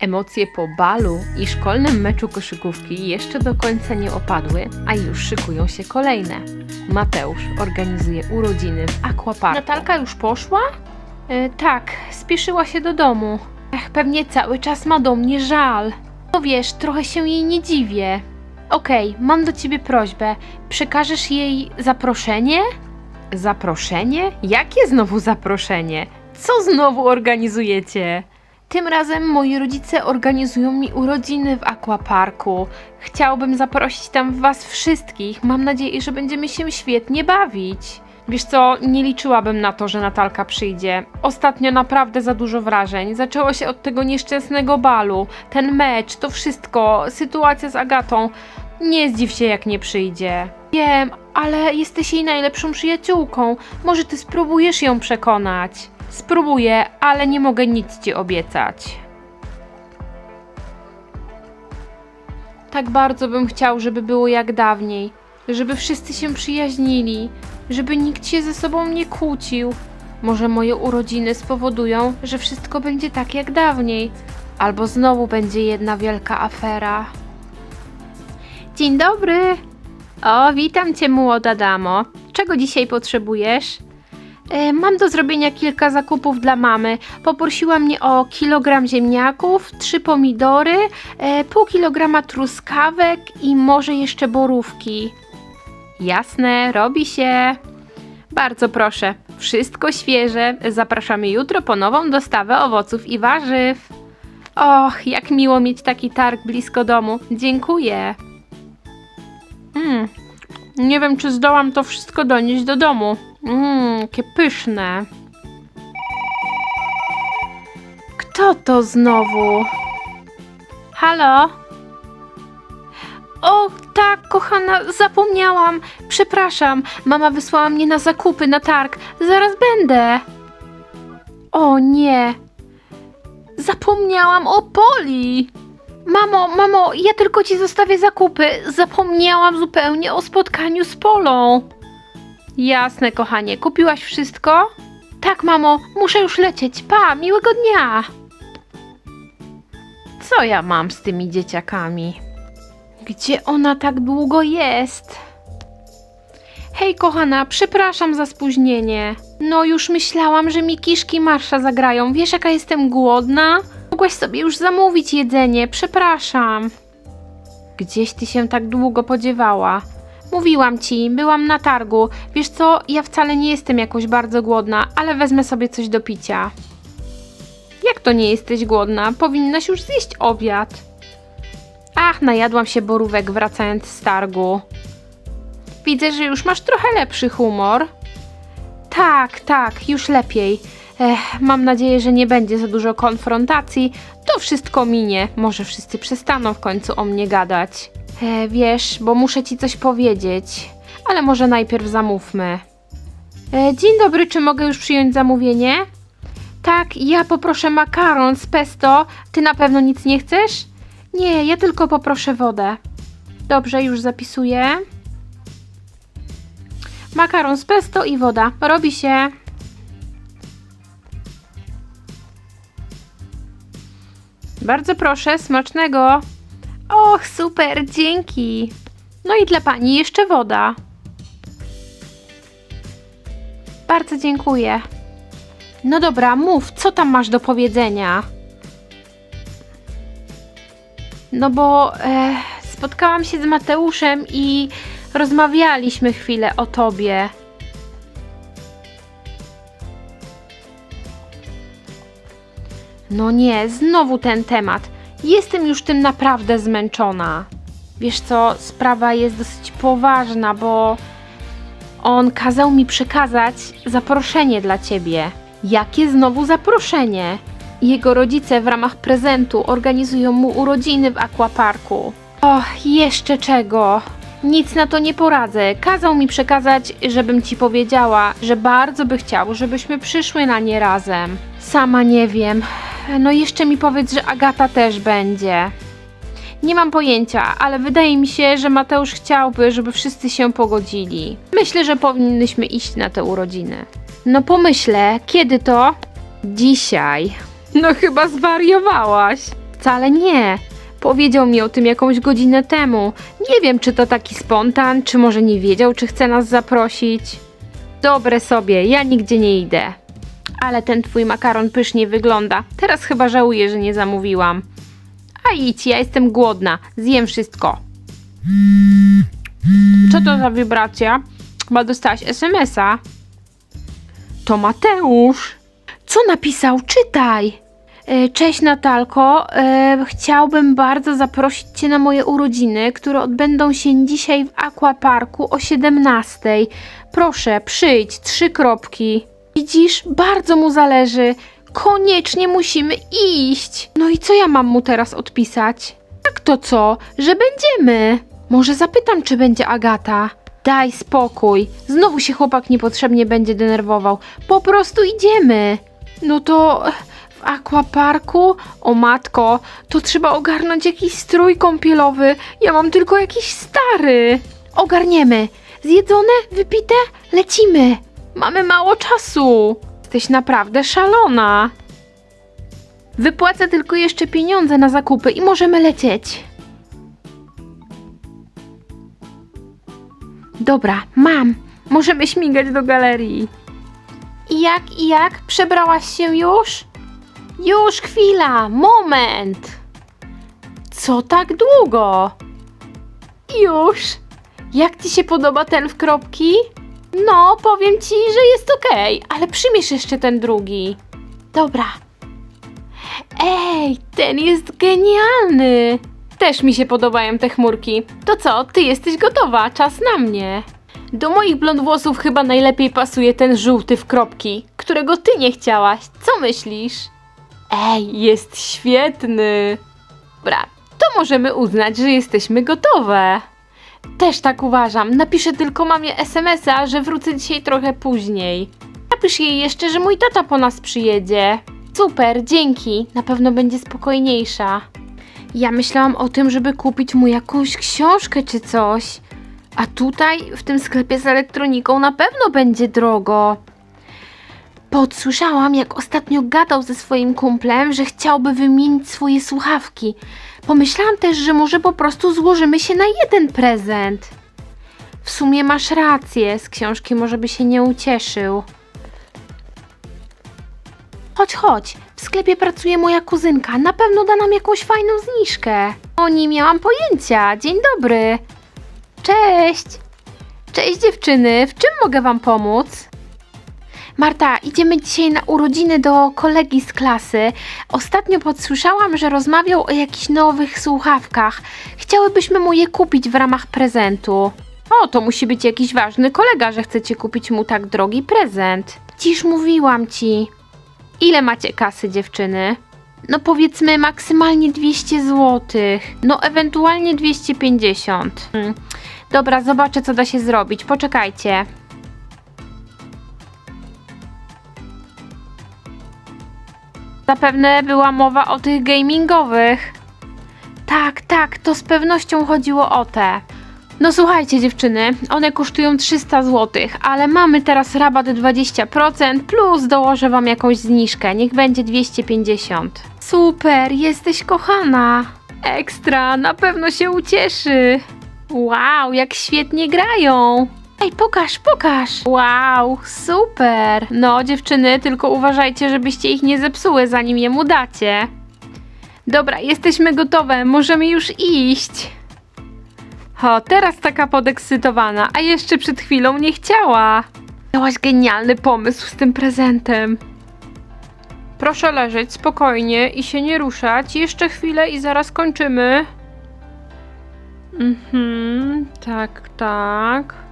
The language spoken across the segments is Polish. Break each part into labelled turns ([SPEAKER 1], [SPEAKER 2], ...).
[SPEAKER 1] Emocje po balu i szkolnym meczu koszykówki jeszcze do końca nie opadły, a już szykują się kolejne. Mateusz organizuje urodziny w Aquaparku. Natalka już poszła? E, tak, spieszyła się do domu. Ech, pewnie cały czas ma do mnie żal. No wiesz, trochę się jej nie dziwię. Okej, mam do ciebie prośbę. Przekażesz jej zaproszenie? Zaproszenie? Jakie znowu zaproszenie? Co znowu organizujecie? Tym razem moi rodzice organizują mi urodziny w Aquaparku. Chciałbym zaprosić tam was wszystkich. Mam nadzieję, że będziemy się świetnie bawić. Wiesz co, nie liczyłabym na to, że Natalka przyjdzie. Ostatnio naprawdę za dużo wrażeń. Zaczęło się od tego nieszczęsnego balu. Ten mecz, to wszystko, sytuacja z Agatą. Nie zdziw się, jak nie przyjdzie. Wiem, ale jesteś jej najlepszą przyjaciółką. Może ty spróbujesz ją przekonać. Spróbuję, ale nie mogę nic ci obiecać. Tak bardzo bym chciał, żeby było jak dawniej, żeby wszyscy się przyjaźnili, żeby nikt się ze sobą nie kłócił. Może moje urodziny spowodują, że wszystko będzie tak jak dawniej, albo znowu będzie jedna wielka afera. Dzień dobry! O, witam cię, młoda damo. Czego dzisiaj potrzebujesz? E, Mam do zrobienia kilka zakupów dla mamy. Poprosiła mnie o kilogram ziemniaków, trzy pomidory, e, pół kilograma truskawek i może jeszcze borówki. Jasne, robi się. Bardzo proszę, wszystko świeże. Zapraszamy jutro po nową dostawę owoców i warzyw. Och, jak miło mieć taki targ blisko domu. Dziękuję. Mm, nie wiem, czy zdołam to wszystko donieść do domu. Mmm, jakie pyszne. Kto to znowu? Halo? O, tak, kochana, zapomniałam. Przepraszam, mama wysłała mnie na zakupy, na targ. Zaraz będę. O nie. Zapomniałam o Poli. Mamo, mamo, ja tylko ci zostawię zakupy. Zapomniałam zupełnie o spotkaniu z Polą. Jasne, kochanie. Kupiłaś wszystko? Tak, mamo, muszę już lecieć. Pa, miłego dnia. Co ja mam z tymi dzieciakami? Gdzie ona tak długo jest? Hej, kochana, przepraszam za spóźnienie. No, już myślałam, że mi kiszki marsza zagrają. Wiesz, jaka jestem głodna? Mogłaś sobie już zamówić jedzenie, przepraszam. Gdzieś ty się tak długo podziewała. Mówiłam ci, byłam na targu. Wiesz co, ja wcale nie jestem jakoś bardzo głodna, ale wezmę sobie coś do picia. Jak to nie jesteś głodna? Powinnaś już zjeść obiad. Ach, najadłam się borówek wracając z targu. Widzę, że już masz trochę lepszy humor. Tak, tak, już lepiej. Ech, mam nadzieję, że nie będzie za dużo konfrontacji. To wszystko minie. Może wszyscy przestaną w końcu o mnie gadać. E, wiesz, bo muszę ci coś powiedzieć. Ale może najpierw zamówmy. E, dzień dobry, czy mogę już przyjąć zamówienie? Tak, ja poproszę makaron z pesto. Ty na pewno nic nie chcesz? Nie, ja tylko poproszę wodę. Dobrze, już zapisuję. Makaron z pesto i woda. Robi się. Bardzo proszę, smacznego. Och, super, dzięki. No i dla pani jeszcze woda. Bardzo dziękuję. No dobra, mów, co tam masz do powiedzenia? No bo e, spotkałam się z Mateuszem i rozmawialiśmy chwilę o tobie. No nie, znowu ten temat. Jestem już tym naprawdę zmęczona. Wiesz co, sprawa jest dosyć poważna, bo on kazał mi przekazać zaproszenie dla ciebie. Jakie znowu zaproszenie? Jego rodzice w ramach prezentu organizują mu urodziny w Aquaparku. Och, jeszcze czego? Nic na to nie poradzę. Kazał mi przekazać, żebym ci powiedziała, że bardzo by chciał, żebyśmy przyszły na nie razem. Sama nie wiem. No jeszcze mi powiedz, że Agata też będzie. Nie mam pojęcia, ale wydaje mi się, że Mateusz chciałby, żeby wszyscy się pogodzili. Myślę, że powinnyśmy iść na te urodziny. No pomyślę, kiedy to? Dzisiaj. No chyba zwariowałaś. Wcale nie. Powiedział mi o tym jakąś godzinę temu. Nie wiem, czy to taki spontan, czy może nie wiedział, czy chce nas zaprosić. Dobre sobie, ja nigdzie nie idę. Ale ten twój makaron pysznie wygląda. Teraz chyba żałuję, że nie zamówiłam. A idź, ja jestem głodna. Zjem wszystko. Co to za wibracja? Chyba dostałaś SMS-a. To Mateusz. Co napisał? Czytaj. E, Cześć Natalko, E, chciałbym bardzo zaprosić Cię na moje urodziny, które odbędą się dzisiaj w Aquaparku o 17. Proszę, przyjdź, trzy kropki. Widzisz, bardzo mu zależy. Koniecznie musimy iść. No i co ja mam mu teraz odpisać? Jak to co? Że będziemy. Może zapytam, czy będzie Agata. Daj spokój. Znowu się chłopak niepotrzebnie będzie denerwował. Po prostu idziemy. No to w aquaparku? O matko, to trzeba ogarnąć jakiś strój kąpielowy. Ja mam tylko jakiś stary. Ogarniemy. Zjedzone? Wypite? Lecimy. Mamy mało czasu. Jesteś naprawdę szalona. Wypłacę tylko jeszcze pieniądze na zakupy i możemy lecieć. Dobra, mam. Możemy śmigać do galerii. I jak, i jak? Przebrałaś się już? Już chwila, moment. Co tak długo? Już. Jak ci się podoba ten w kropki? No, powiem ci, że jest okej, ale przymierz jeszcze ten drugi. Dobra. Ej, ten jest genialny. Też mi się podobają te chmurki. To co, ty jesteś gotowa? Czas na mnie. Do moich blond włosów chyba najlepiej pasuje ten żółty w kropki, którego ty nie chciałaś. Co myślisz? Ej, jest świetny. Dobra, to możemy uznać, że jesteśmy gotowe. Też tak uważam. Napiszę tylko mamie SMS-a, że wrócę dzisiaj trochę później. Napisz jej jeszcze, że mój tata po nas przyjedzie. Super, dzięki. Na pewno będzie spokojniejsza. Ja myślałam o tym, żeby kupić mu jakąś książkę czy coś. A tutaj, w tym sklepie z elektroniką, na pewno będzie drogo. Podsłyszałam, jak ostatnio gadał ze swoim kumplem, że chciałby wymienić swoje słuchawki. Pomyślałam też, że może po prostu złożymy się na jeden prezent. W sumie masz rację, z książki może by się nie ucieszył. Chodź, chodź. W sklepie pracuje moja kuzynka. Na pewno da nam jakąś fajną zniżkę. O nie miałam pojęcia. Dzień dobry. Cześć. Cześć dziewczyny. W czym mogę wam pomóc? Marta, idziemy dzisiaj na urodziny do kolegi z klasy. Ostatnio podsłyszałam, że rozmawiał o jakichś nowych słuchawkach. Chciałybyśmy mu je kupić w ramach prezentu. O, to musi być jakiś ważny kolega, że chcecie kupić mu tak drogi prezent. Dziś mówiłam ci. Ile macie kasy, dziewczyny? No powiedzmy maksymalnie 200 zł. No ewentualnie 250. Hmm. Dobra, zobaczę co da się zrobić. Poczekajcie. Zapewne była mowa o tych gamingowych. Tak, tak, to z pewnością chodziło o te. No słuchajcie dziewczyny, one kosztują 300 zł, ale mamy teraz rabat 20% plus dołożę wam jakąś zniżkę, niech będzie 250. Super, jesteś kochana. Ekstra, na pewno się ucieszy. Wow, jak świetnie grają. Ej, pokaż, pokaż. Wow, super. No dziewczyny, tylko uważajcie, żebyście ich nie zepsuły, zanim je mu dacie. Dobra, jesteśmy gotowe, możemy już iść. O, teraz taka podekscytowana, a jeszcze przed chwilą nie chciała. Miałaś genialny pomysł z tym prezentem. Proszę leżeć spokojnie i się nie ruszać. Jeszcze chwilę i zaraz kończymy. Mhm, tak, tak.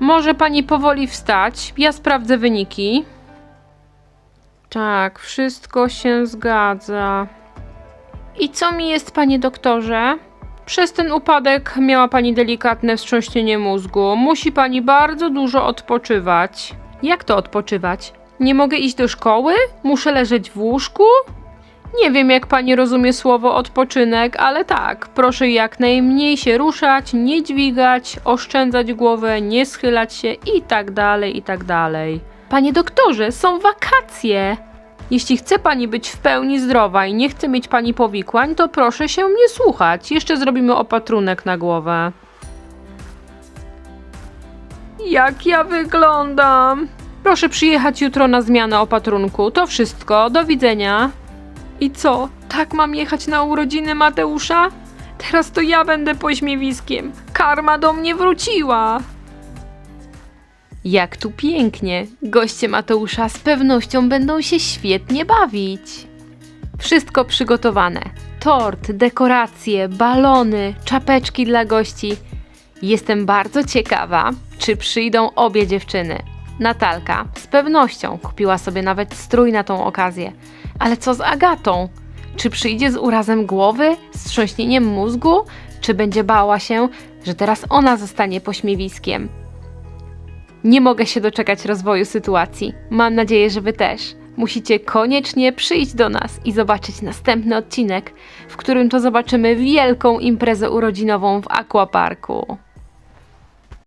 [SPEAKER 1] Może pani powoli wstać. Ja sprawdzę wyniki. Tak, wszystko się zgadza. I co mi jest, panie doktorze? Przez ten upadek miała pani delikatne wstrząśnienie mózgu. Musi pani bardzo dużo odpoczywać. Jak to odpoczywać? Nie mogę iść do szkoły? Muszę leżeć w łóżku? Nie wiem, jak pani rozumie słowo odpoczynek, ale tak, proszę jak najmniej się ruszać, nie dźwigać, oszczędzać głowę, nie schylać się i tak dalej, i tak dalej. Panie doktorze, są wakacje! Jeśli chce pani być w pełni zdrowa i nie chce mieć pani powikłań, to proszę się mnie słuchać. Jeszcze zrobimy opatrunek na głowę. Jak ja wyglądam? Proszę przyjechać jutro na zmianę opatrunku. To wszystko. Do widzenia. I co? Tak mam jechać na urodziny Mateusza? Teraz to ja będę pośmiewiskiem. Karma do mnie wróciła. Jak tu pięknie. Goście Mateusza z pewnością będą się świetnie bawić. Wszystko przygotowane. Tort, dekoracje, balony, czapeczki dla gości. Jestem bardzo ciekawa, czy przyjdą obie dziewczyny. Natalka z pewnością kupiła sobie nawet strój na tą okazję. Ale co z Agatą? Czy przyjdzie z urazem głowy, z trząśnieniem mózgu, czy będzie bała się, że teraz ona zostanie pośmiewiskiem? Nie mogę się doczekać rozwoju sytuacji. Mam nadzieję, że Wy też. Musicie koniecznie przyjść do nas i zobaczyć następny odcinek, w którym to zobaczymy wielką imprezę urodzinową w Aquaparku.